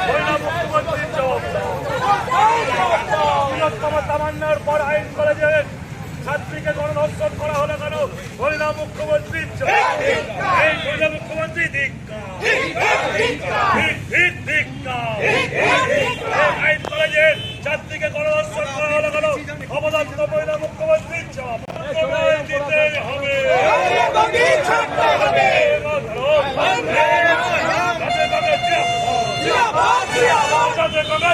মহিলা মুখ্যমন্ত্রীর জবাব দাও বৃহত্তম তামান্নার পর আইন কলেজের ছাত্রীকে গণধর্ষণ করা হলো কেন মহিলা মুখ্যমন্ত্রীর। এই মহিলা মুখ্যমন্ত্রী আইন কলেজের ছাত্রীকে গণধর্ষণ করা হলো কেন অবদান্ত মহিলা মুখ্যমন্ত্রীর জবাব তোমায় দিতে হবে যাতে বাবা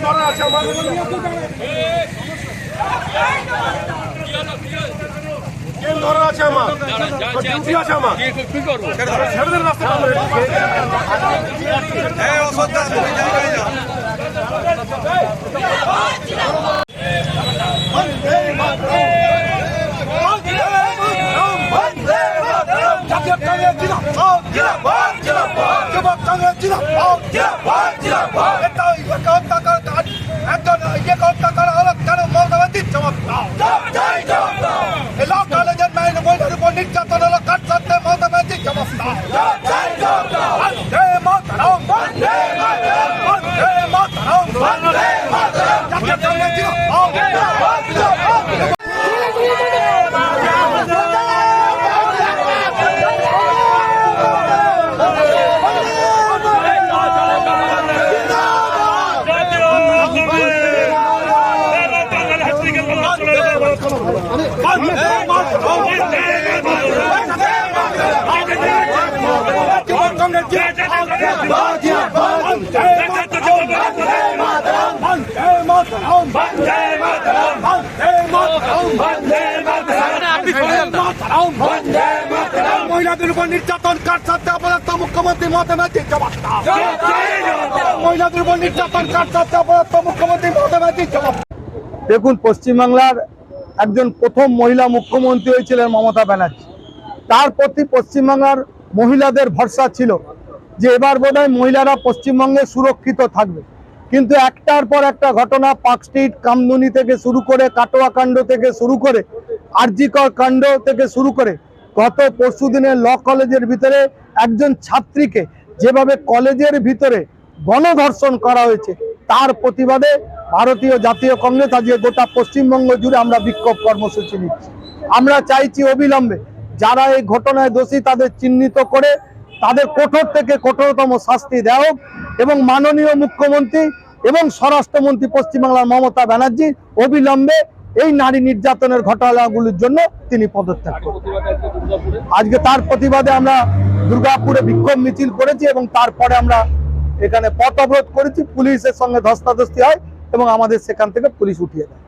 ধরা আছে আমার ডিউটি আছে আমার ছেড়ে দেন রাস্তা নির্যাতন হলো কাট সাথে মমতা ব্যানার্জি দেখুন, পশ্চিমবাংলার একজন প্রথম মহিলা মুখ্যমন্ত্রী হয়েছিলেন মমতা ব্যানার্জি। তার প্রতি পশ্চিমবাংলার মহিলাদের ভরসা ছিল যে এবার বোধহয় মহিলারা পশ্চিমবঙ্গে সুরক্ষিত থাকবে। কিন্তু একটার পর একটা ঘটনা পার্ক স্ট্রিট, কামদুনি থেকে শুরু করে কাটোয়া কাণ্ড থেকে শুরু করে আরজিকর কাণ্ড থেকে শুরু করে গত পরশু দিনের ল কলেজের ভিতরে একজন ছাত্রীকে যেভাবে কলেজের ভিতরে গণধর্ষণ করা হয়েছে, তার প্রতিবাদে ভারতীয় জাতীয় কংগ্রেস আজকে গোটা পশ্চিমবঙ্গ জুড়ে আমরা বিক্ষোভ কর্মসূচি নিচ্ছি। আমরা চাইছি অবিলম্বে যারা এই ঘটনায় দোষী তাদের চিহ্নিত করে তাদের কঠোর থেকে কঠোরতম শাস্তি দেওয়া এবং মাননীয় মুখ্যমন্ত্রী এবং স্বরাষ্ট্রমন্ত্রী পশ্চিমবাংলার মমতা ব্যানার্জি অবিলম্বে এই নারী নির্যাতনের ঘটনাগুলির জন্য তিনি পদত্যাগ করেন আজকে তার প্রতিবাদে আমরা দুর্গাপুরে বিক্ষোভ মিছিল করেছি এবং তারপরে আমরা এখানে পথ অবরোধ করেছি, পুলিশের সঙ্গে ধস্তাধস্তি হয় এবং আমাদের সেখান থেকে পুলিশ উঠিয়ে দেয়।